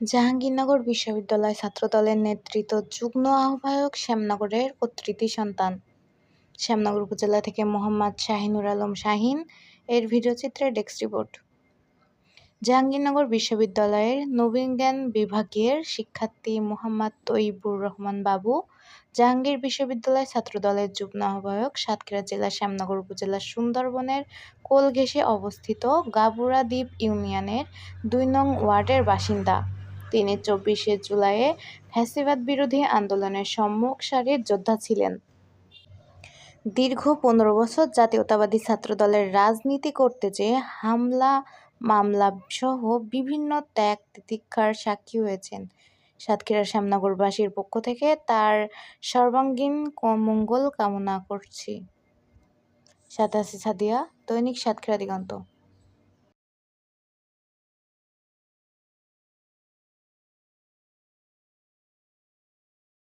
জাহাঙ্গীরনগর বিশ্ববিদ্যালয় ছাত্রদলের নেতৃত্ব যুগ্ম আহ্বায়ক শ্যামনগরের কর্তৃত্ব সন্তান। শ্যামনগর উপজেলা থেকে মোহাম্মদ শাহিনুর আলম শাহিন, এর ভিডিওচিত্রে ডেস্ক রিপোর্ট। জাহাঙ্গীরনগর বিশ্ববিদ্যালয়ের নবীনজ্ঞান বিভাগের শিক্ষার্থী মোহাম্মদ তৈবুর রহমান বাবু, জাহাঙ্গীর বিশ্ববিদ্যালয় ছাত্রদলের যুগ্ম আহ্বায়ক সাতক্ষীরা জেলা শ্যামনগর উপজেলার সুন্দরবনের কোলঘেঁষে অবস্থিত গাবুরা দ্বীপ ইউনিয়নের দুই নং ওয়ার্ডের বাসিন্দা। তিনি চব্বিশে জুলাইয়ে ফ্যাসিবাদ বিরোধী আন্দোলনের সম্মুখ সারির যোদ্ধা ছিলেন। দীর্ঘ পনেরো বছর জাতীয়তাবাদী ছাত্রদলের রাজনীতি করতে যেয়ে হামলা, মামলা সহ বিভিন্ন ত্যাগ তিতিক্ষার সাক্ষী হয়েছেন। সাতক্ষীরা শ্যামনগরবাসীর পক্ষ থেকে তার সর্বাঙ্গীন মঙ্গল কামনা করছি। আছে সাদিয়া, দৈনিক সাতক্ষীরা দিগন্ত।